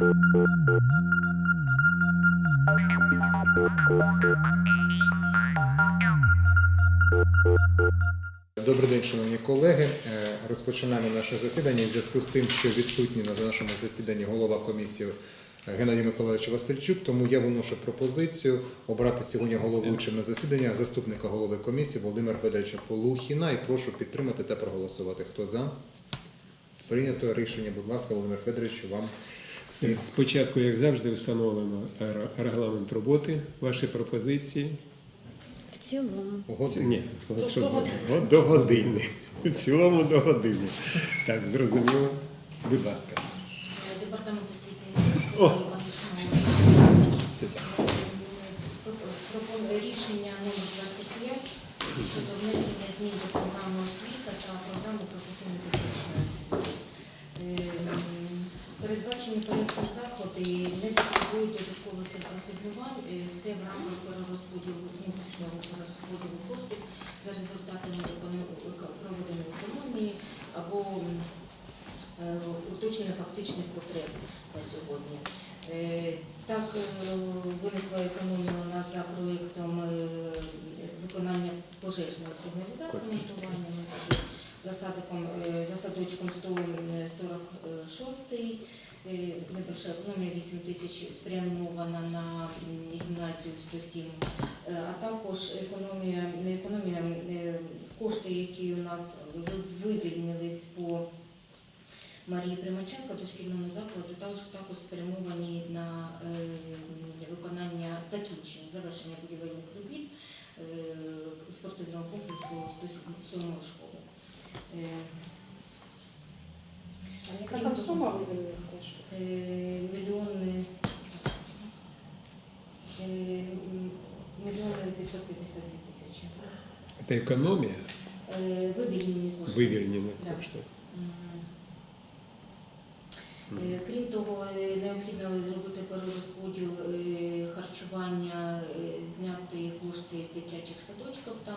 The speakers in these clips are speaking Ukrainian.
Добрий день, шановні колеги. Е, Розпочинаємо наше засідання в зв'язку з тим, що відсутній на нашому засіданні голова комісії е, Геннадій Миколаївич Васильчук. Тому я виношу пропозицію обрати сьогодні головуючим на засідання заступника голови комісії Володимира Федоровича Полухіна. І прошу підтримати та проголосувати. Хто за? Прийнято рішення. Будь ласка, Володимир Федорович, вам. Спочатку, як завжди, встановлено регламент роботи, ваші пропозиції. В цілому. Ні, от що це? От до години. В цілому до години. Так, зрозуміло. Будь ласка. Департамент освіти. Пропонує рішення номер 25 щодо внесення змін до програми освіта та програми професійно-технічної освіти. Ем, Передбачені проєктом заходи не потребують додаткових асигнувань. Е, Все в рамках перерозподілу внутрішнього перерозподілу коштів за результатами проведеної економії або е, уточнення фактичних потреб на сьогодні. Е, Так е, виникла економія у нас за проєктом виконання пожежної сигналізації монтування монтажу за садиком, е, за садочком 146, е, небольша економія 8 тисяч спрямована на гімназію 107, Е, а також економія, не економія, е, кошти, які у нас ви- вивільнились по Марії Примаченко дошкільному закладу також, також спрямовані на е, виконання закінчення, завершення будівельних робіт е, спортивного комплексу 107 школи. Е, А яка там сума виділена коштів? е, Мільйони е, м, мільйони 552 тисячі. Це економія, Е, Вивільнені кошти. вивільнені Да. кошти. Мгм. Е, Крім того, е, необхідно зробити перерозподіл е, харчування, е, зняти кошти з дитячих садочків, там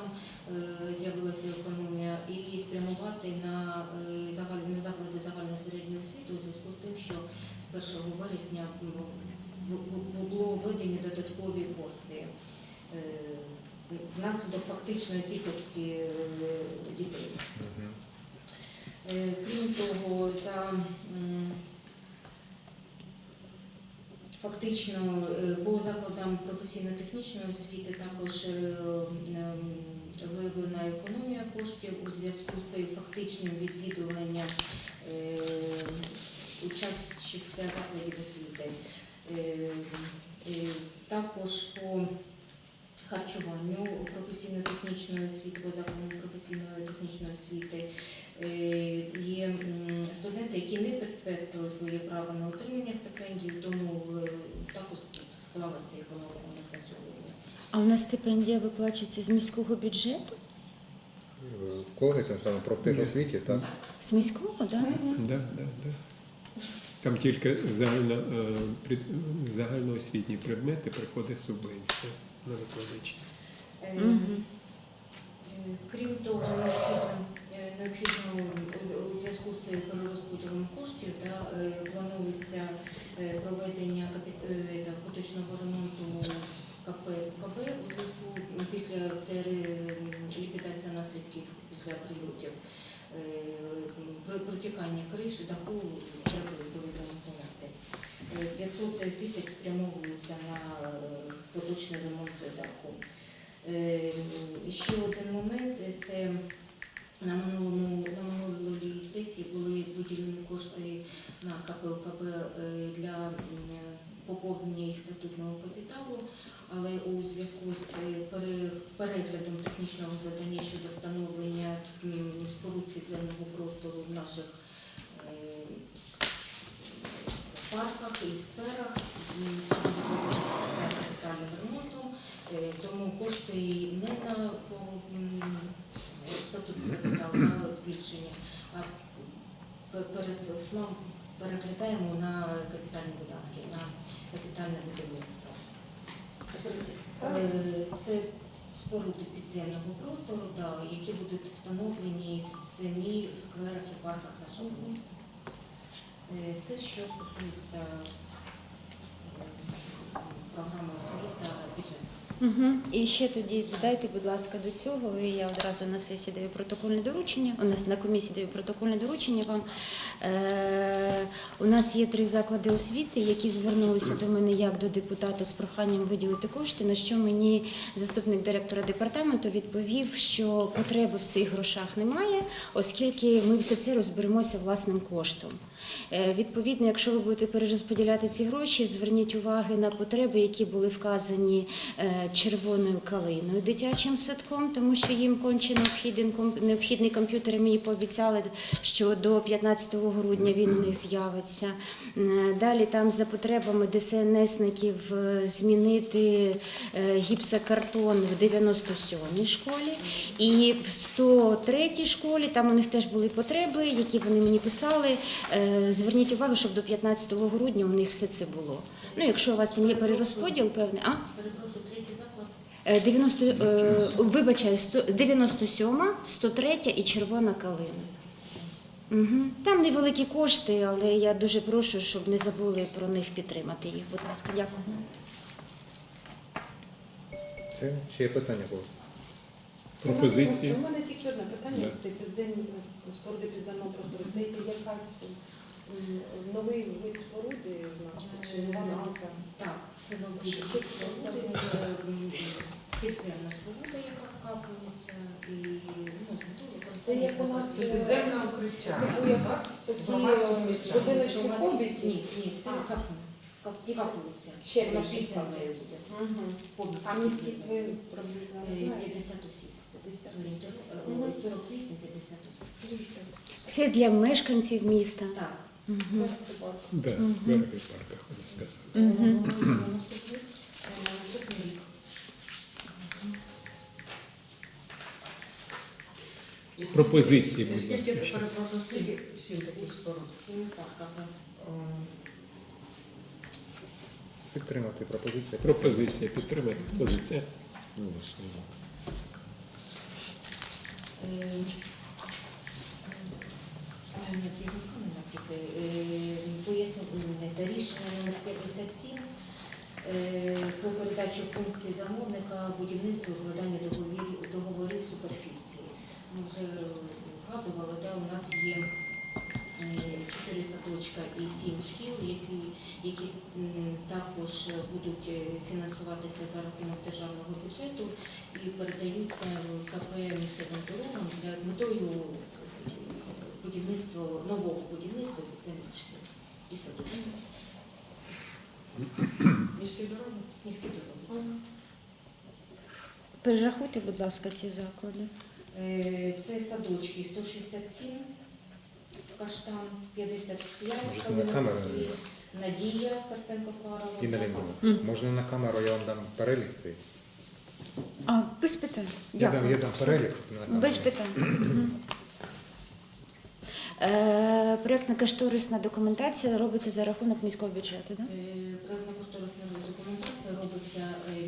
е, з'явилася економія, і спрямувати на з 1 вересня було введені додаткові порції. е, Внаслідок фактичної кількості е, дітей. Е, Крім того, за фактично по закладам професійно-технічної освіти також виявлена економія коштів у зв'язку з фактичним відвідуванням учащихся закладів освіти. Е, е, Також по харчуванню професійно-технічної освіти, по закладам професійної технічної освіти е, є студенти, які не підтвердили своє право на отримання стипендії, тому також склалася економія у нас на сьогодні. А у нас стипендія виплачується з міського бюджету? Е, Колеги, тим самим профтехосвіті, так? З міського, так? Да? Да, да, да. Там тільки загально, е, загальноосвітні предмети приходить субвенція на викладачів. Е, Е, Крім того, необхідно, у зв'язку з перерозподілом коштів да, планується проведення поточного ремонту КП КП у зв'язку після це ліквідація наслідків після прильотів. Е, про- Протікання криші даху треба відповідно встановити. Е, 500 тисяч спрямовуються на е, поточний ремонт даху. Ще один момент це на минулому на минулій сесії були виділені кошти на КПОКБ е, для поповнення їх статутного капіталу, але у зв'язку з переглядом технічного завдання щодо встановлення споруд підземного простору в наших е, парках і сферах, це капітальним ремонтом. Е, Тому кошти не на статутний капітал, на збільшення, а пе- перекладаємо на капітальні видатки, на капітальне будівництво. Е, Це споруди підземного простору, да, які будуть встановлені в самі скверах і парках нашого міста. Е, Це що стосується е, програми освіта бюджету. Угу. І ще тоді додайте, будь ласка, до цього. І я одразу на сесії даю протокольне доручення. У нас на комісії даю протокольне доручення вам. Е, у нас є три заклади освіти, які звернулися до мене як до депутата з проханням виділити кошти. На що мені заступник директора департаменту відповів, що потреби в цих грошах немає, оскільки ми все це розберемося власним коштом. Е, Відповідно, якщо ви будете перерозподіляти ці гроші, зверніть уваги на потреби, які були вказані е, червоною калиною дитячим садком, тому що їм конче необхідний, комп'ютер. Мені пообіцяли, що до 15 грудня він у них з'явиться. Далі там за потребами ДСНСників е, змінити гіпсокартон в 97-й школі. І в 103-й школі там у них теж були потреби, які вони мені писали. Е, Зверніть увагу, щоб до 15 грудня у них все це було. Ну, якщо у вас там є перерозподіл, певний, а? Перепрошую, третій заклад. Е, 90, е, вибачаю, 100 97, 103 і червона калина. Угу. Там невеликі кошти, але я дуже прошу, щоб не забули про них підтримати їх. Будь ласка, дякую. Це ще є питання були. Пропозиції. У мене тільки одне питання. Да. Це підземні споруди підземного простору. Це якась новий вид споруди в нас чи нова назва? Так, це новий вид споруди, підземна споруда, яка вкапується, і ну, Це як у нас е, Підземне укриття. Типу як ті Громадському е, будиночки хобіті? Ні, ні, це вкап- вкап- Ще більше підземною буде. А міськість ви приблизно Е, не знаєте? 50 осіб. 50 Орієнтовно, е, 48-50 осіб. Це для мешканців міста. Так. Да, з береги парка, вона сказала. Рік. Пропозиції, І будь Скільки, ласка, щас. перепрошую, скільки всім таких споруд? Сім парках. Ем, Підтримати пропозицію. Пропозиція підтримати. Хто за це? Голосуємо. Е, е, ні, керівника не написати. Е, Пояснювати рішення номер 57 е, про передачу функцій замовника будівництва укладання договорів, договорів суперфіції. Ми вже згадували, да, у нас є е, чотири садочка і сім шкіл, які, які також будуть е, фінансуватися за рахунок державного бюджету і передаються КП місцевим дорогам для з метою е, будівництва нового будівництва підземних шкіл і садочків. Міські дороги? Міські дороги. Перерахуйте, будь ласка, ці заклади. Е, Це садочки 167, Каштан 55, Може, Калина на камеру Москві, Надія Карпенко Фарова. Інна Леонідовна, можна на камеру я вам дам перелік цей? А, без питань. Я дам, Дякую. я дам перелік на камеру. Без питань. Мгм. Е, Проєктно-кошторисна документація робиться за рахунок міського бюджету, так? Е, Проєктно-кошторисна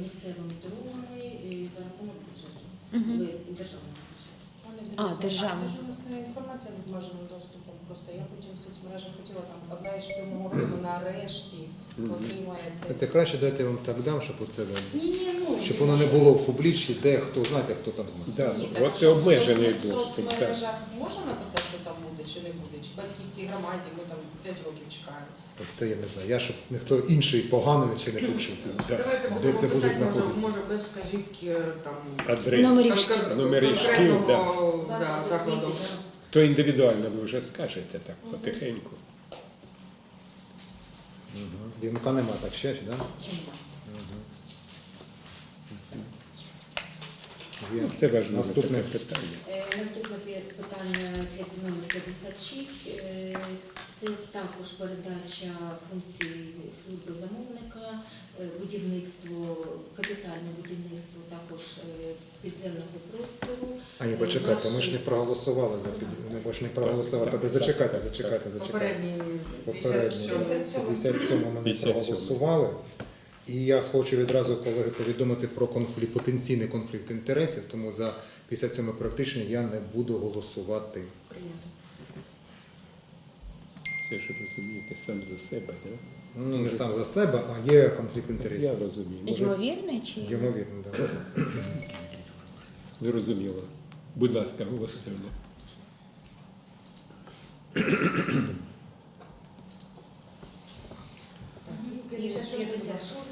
місцевими дорогами і за рахунок бюджету, Мгм. Державного бюджету. А, державна. Це ж у нас не інформація з обмеженим доступом. Просто я потім в соцмережах хотіла там одна із району нарешті отримає це. Краще дайте я вам так дам, щоб оце Ні, ні, ну щоб воно не було в публічній, де хто знаєте, хто там знає. Да, Ні, ну, так, оце що обмежений в доступ. Так. соцмережах можна написати, що там буде, чи не буде, чи батьківській громаді ми там 5 років чекаємо. От Це я не знаю. Я щоб ніхто інший поганий чи не почув. Да. Давайте Де будемо це буде писати, може, знаходитися? може без вказівки е, там Адрес. Номерів конкрет- шкіл. Да. да, Закладу закладу. освіти. То індивідуально ви вже скажете так, потихеньку. Угу. Вінка нема, так ще, да? Ну, Це важливе Наступне. питання. Е, Наступне питання номер 56. Е, Це також передача функцій служби замовника, е, будівництво, капітальне будівництво також е, підземного простору. Ані, почекайте, ми ж не проголосували за під... Ми ж не проголосували. Так, так, Зачекайте, зачекайте, зачекайте. 57. 57 ми не проголосували. І я хочу відразу колеги повідомити про конфлікт, потенційний конфлікт інтересів, тому за 57 практично я не буду голосувати. Прийнято. Це ж розумієте, сам за себе, да? Ну, не сам за себе, а є конфлікт Я інтересів. розумію. Може, Ймовірне чи Ймовірно, так. зрозуміло. Будь ласка, голосуємо.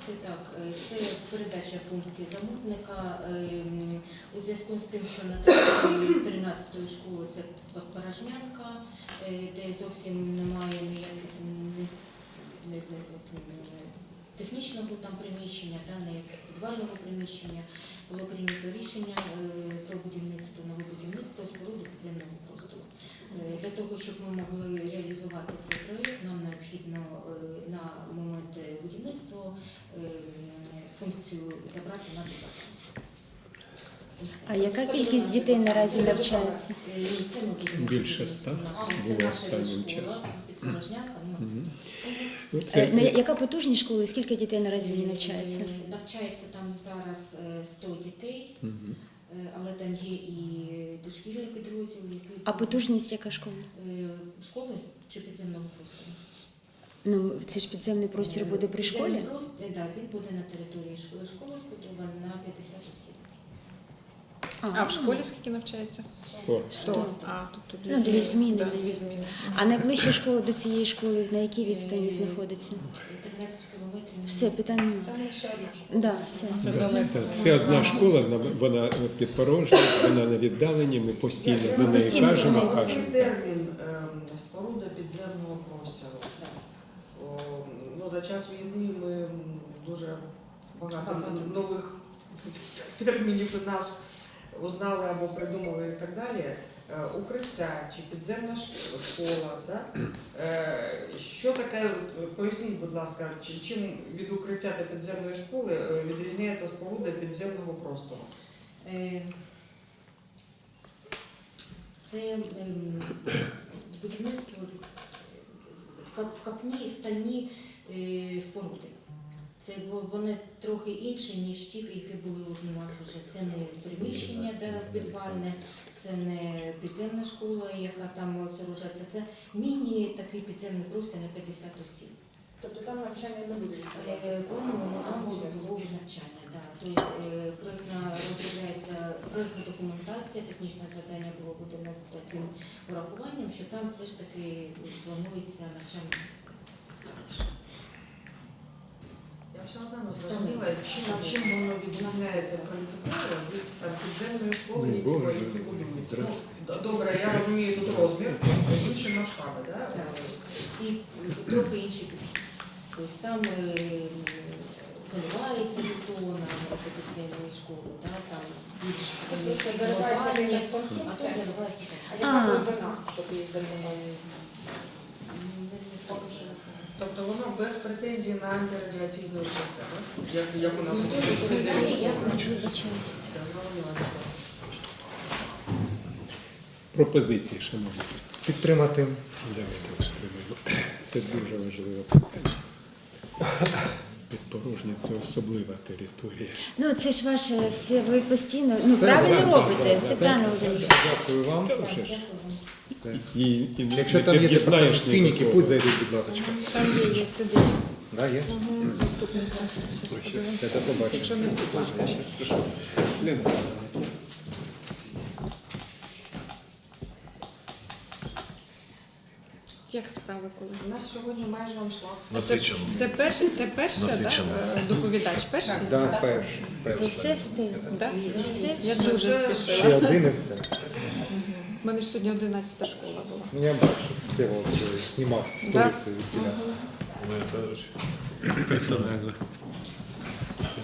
56, так, е, це передача функції замовника ем, у зв'язку з тим, що на території 13-ї школи це порожнянка, е, де зовсім немає ніяких технічного там приміщення, та, не підвального приміщення, було прийнято рішення е, про будівництво, нове будівництво споруди підземного простору. Для того, щоб ми могли реалізувати цей проєкт, нам необхідно е, на момент е, будівництва е, функцію забрати на департамент. А яка кількість дітей наразі навчається? Е, Це Більше ста Це було останнім школа, часом. Ну, Е, Це, яка потужність школи? Скільки дітей наразі в ній навчається? Навчається там зараз е, 100 дітей, але там є і дошкільний підрозділ, який А потужність яка школи? Е, школи чи підземного простору? Ну це ж підземний простір буде при школі. Підземний простір, да, він буде на території школи. Школа збудована на 50 осіб. А в школі скільки навчається? Сто. Сто. А, тобто Ну, дві зміни. Да, дві зміни. А найближча школа до цієї школи на якій відстані Е, знаходиться? 13 кілометрів. Все, питань немає. Там ще одна школа. Да, все. Да, так. Це одна школа, вона- підпорожня, вона на віддаленні, ми постійно за нею кажемо, кажемо. Термін ем, споруда підземного простору. О, Ну, за час війни ми дуже багато нових термінів і назв узнали або придумали і так далі. Е, Укриття чи підземна школа. Да? Е, Що таке, поясніть, будь ласка, чим від укриття та підземної школи е, відрізняється споруда підземного простору? Це ем, будівництво в кап- в капні стальні е, споруди. Це вони трохи інші, ніж ті, які були у нас вже. Це не приміщення, де підвальне, це не підземна школа, яка там сооружається. Це міні такий підземний простір на 50 осіб. Тобто там навчання не буде Е. По-моєму, там було навчання. Да. Тобто е, проектна розробляється проектна документація, технічне завдання було з таким урахуванням, що там все ж таки планується навчальний процес. Я все одно не зрозуміла, чим, чим воно відрізняється принципово від там, підземної школи, Ну, які, Боже, які будуються. Ну, д- добре, я розумію тут розмір, інші масштаби, да? Так. І трохи інші підхід. Тобто там е, заливається бетон на репетиційної школи, да, там більш Просто заривається якась а це конструкція, заливається. а яка А. глибина, щоб її замінили? Не Тобто воно без претензій на антирадіаційну освіту, так? як, як у нас у Знайти цій питання, як підземній на школі. Так, зрозуміло. Пропозиції, шановні. Підтримати. Давайте. Це дуже важливе питання. Підпорожня це особлива територія. Ну це ж ваше все. Ви постійно ну Все, правильно да, робите, да, все все. правильно робите. Дякую вам. Ж. дякую вам. Все. І, і не Якщо там є під'єднаєш департамент фініки, пусть зайдуть, будь ласка. Там є, є сидить. Да, є? Заступниця. Все, до побачення. Якщо не в Я щас. Лена Як справи коли? У нас сьогодні майже аншлаг. Насичено. Це перший, це перша, да? Насичено. доповідач перший? Да, перший. Перший. все встигли. Да? Я дуже Це- спішила. Ще один і все. У мене ж сьогодні 11 школа була. Ну я бачу, все знімав сторіси від тіля. Федорович. Персонально.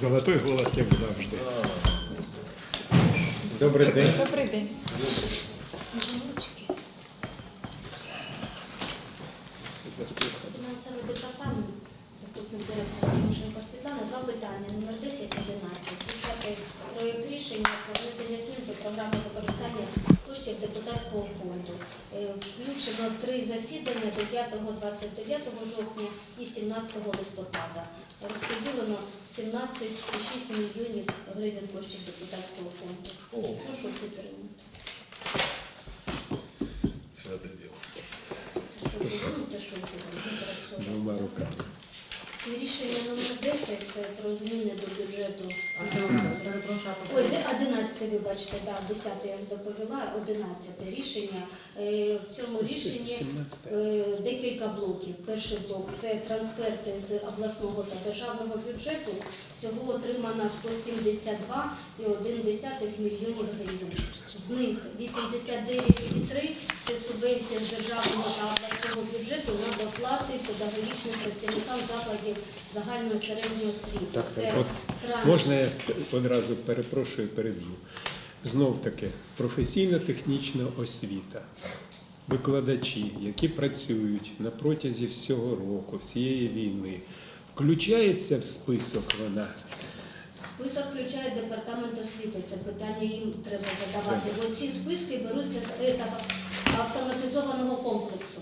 Золотой голос, як завжди. Добрий день. Добрий день. Фінансовий департамент, заступник директора Тимошенко Світлана, два питання. Номер 10 11. Десятий проєкт рішення про внесення змін до програми використання коштів депутатського фонду. Е, Включено три засідання 9-29 жовтня і 17 листопада. Розподілено 17,6 мільйонів гривень коштів депутатського фонду. Прошу підтримати. Святе діло. Прошу що було, те, що було. Двома руками. Рішення номер 10 це про зміни до бюджету. Ой, де 11, вибачте, да, 10 я доповіла, 11 рішення. Е, В цьому рішенні 17. Е, декілька блоків. Перший блок це трансферти з обласного та державного бюджету. Всього отримано 172,1 мільйонів гривень. З них 89,3 це субвенція з державного та обласного бюджету на доплати педагогічним працівникам закладів загальної середньої освіти. Так, Це От транш Можна я одразу перепрошую переб'ю. Знов таки, професійно-технічна освіта. Викладачі, які працюють на протязі всього року, всієї війни, включається в список вона. Список включає департамент освіти. Це питання їм треба задавати. Бо ці списки беруться з автоматизованого комплексу.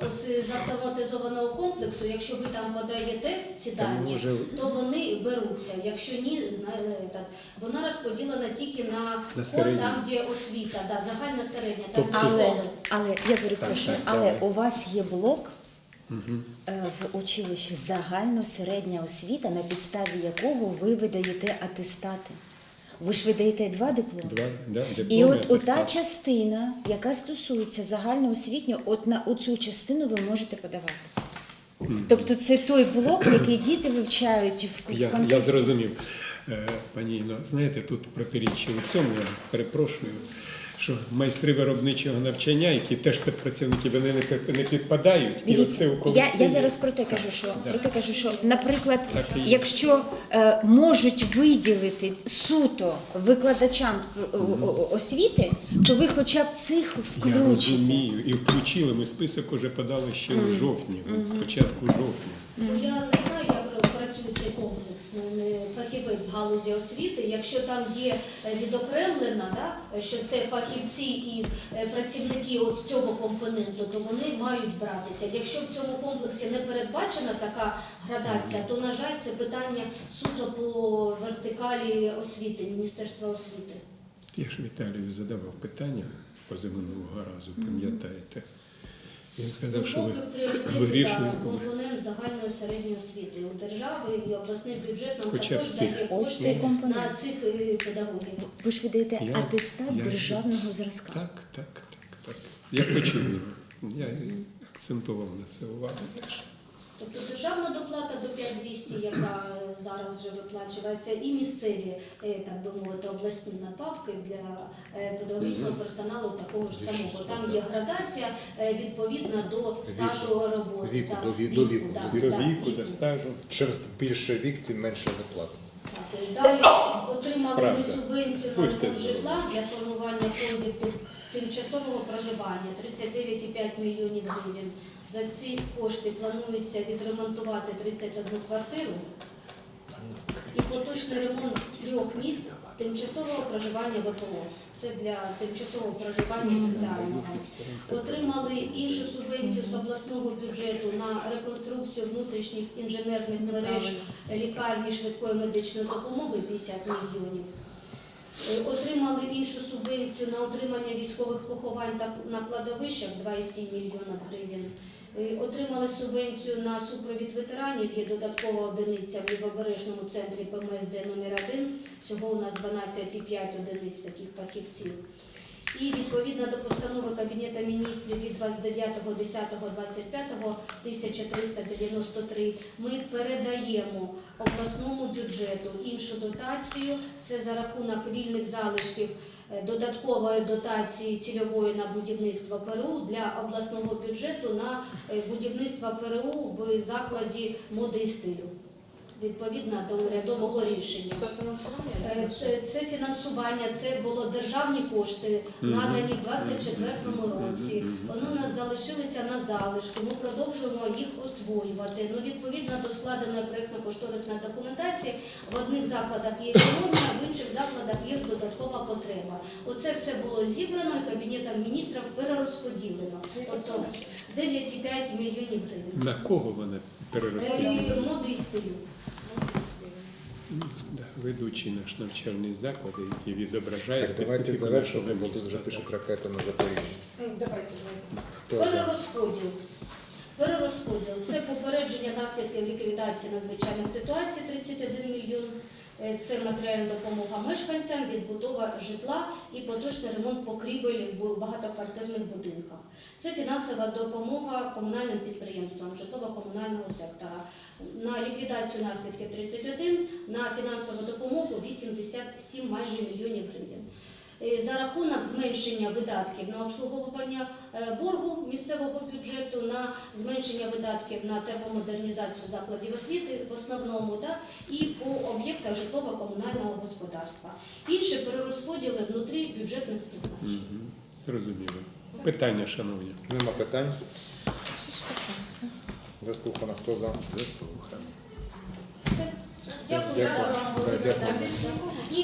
От з автоматизованого комплексу, якщо ви там подаєте ці дані, може то вони беруться. Якщо ні, знає, так, вона розподілена тільки на, На от там, де освіта, да, загальна середня, там Тобто- Але, школи. але я перепрошую, Так, так, але так. у вас є блок е, в училищі загально середня освіта, на підставі якого ви видаєте атестати. Ви ж видаєте два дипломи. Два да, І от ота атестат. частина, яка стосується загальноосвітньо, от на оцю частину ви можете подавати. Тобто це той блок, який діти вивчають в, Я, я зрозумів, Е, пані Інно. Знаєте, тут протиріччя у цьому, я перепрошую, що майстри виробничого навчання, які теж підпрацівники, вони не, не підпадають. і оце у я, я зараз про те кажу, що Да. про те кажу, що, наприклад, Так і якщо е, можуть виділити суто викладачам е, освіти, то ви хоча б цих Я включите. розумію, і включили. Ми список уже подали ще у жовтні, спочатку жовтня. Ну, я не знаю, як працює цей комплекс, фахівець в галузі освіти. Якщо там є е, відокремлено, да, що це фахівці і е, працівники от цього компоненту, то вони мають братися. Якщо в цьому комплексі не передбачена така градація, то на жаль, це питання суто по вертикалі освіти, Міністерства освіти. Я ж Віталію задавав питання позаминулого разу, пам'ятаєте? Він сказав, що ви вирішуєте. компонент загальної середньої освіти у держави і обласний бюджет нам Хоча також цих. дає Ось кошти компонент. на цих е, педагогів. Ви ж видаєте Я- атестат я державного зразка. Так, так, так, так. Я почув його. Я акцентував на це увагу теж. Тобто державна доплата до 5200, яка зараз вже виплачується, і місцеві, е, так би мовити, обласні надбавки для е, педагогічного персоналу такого ж самого. Там є градація е, відповідна до стажу роботи. Віку, так, до ві- до віку, да, до віку, до стажу. Чим більше вік, тим менше. Так, і Далі отримали ми субвенцію на ремонт житла для формування фондів тимчасового проживання 39,5 мільйонів гривень. За ці кошти планується відремонтувати 31 квартиру і поточний ремонт трьох міст тимчасового проживання ВПО. Це для тимчасового проживання соціального. Отримали іншу субвенцію з обласного бюджету на реконструкцію внутрішніх інженерних мереж лікарні швидкої медичної допомоги 50 мільйонів. Е, Отримали іншу субвенцію на отримання військових поховань та на кладовищах 2,7 мільйона гривень. Е, Отримали субвенцію на супровід ветеранів. Є додаткова одиниця в лівобережному центрі ПМСД номер 1 Всього у нас 12,5 одиниць таких фахівців. І відповідно до постанови Кабінету міністрів від 29.10.25 1393 ми передаємо обласному бюджету іншу дотацію. Це за рахунок вільних залишків додаткової дотації цільової на будівництво ПРУ для обласного бюджету на е, будівництво ПРУ в закладі моди і стилю. Відповідно до урядового рішення. Е, Це, це фінансування, це було державні кошти, надані в 24-му році. Вони у нас залишилися на залишку. Ми продовжуємо їх освоювати. Ну, відповідно до складеної проєктно-кошторисної документації, в одних закладах є економія, в інших закладах є додаткова потреба. Оце все було зібрано і Кабінетом міністрів перерозподілено. Тобто 9,5 мільйонів гривень. На кого вони Е, ведучий наш навчальний заклад, який відображає Так, давайте специфіку завершувати, нашого бо тут вже міста. пишуть ракети на Запоріжжі. Ну, Давайте, давайте. Хто за? Перерозподіл. Перерозподіл це попередження наслідків ліквідації надзвичайних ситуацій 31 мільйон. Е, Це матеріальна допомога мешканцям, відбудова житла і поточний ремонт покрівель в багатоквартирних будинках. Це фінансова допомога комунальним підприємствам житлово-комунального сектора. На ліквідацію наслідків 31, на фінансову допомогу 87 майже мільйонів гривень. Е, За рахунок зменшення видатків на обслуговування е, боргу місцевого бюджету, на зменшення видатків на термомодернізацію закладів освіти в основному, да, і по об'єктах житлово-комунального господарства. Інші перерозподіли внутрі бюджетних призначень. Зрозуміло. Питання, шановні. Нема питань. Заслухано. Хто за? Заслухаємо. Дякую, Дякую. вам Да, дякую. І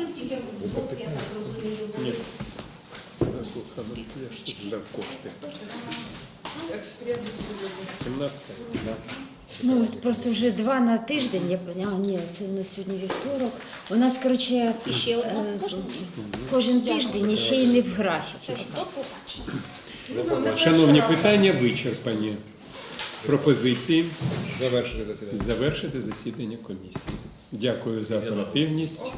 не тільки я так розумію, Ні. кошти. Сьогодні. 17 Да. Ну, просто вже два на тиждень, я поняла, ні, це у нас сьогодні вівторок. У нас, коротше, І ще одна е, можна? кожен тиждень і ще й не в графіку. Шановні, питання вичерпані. Пропозиції завершити засідання. завершити засідання комісії. Дякую за оперативність.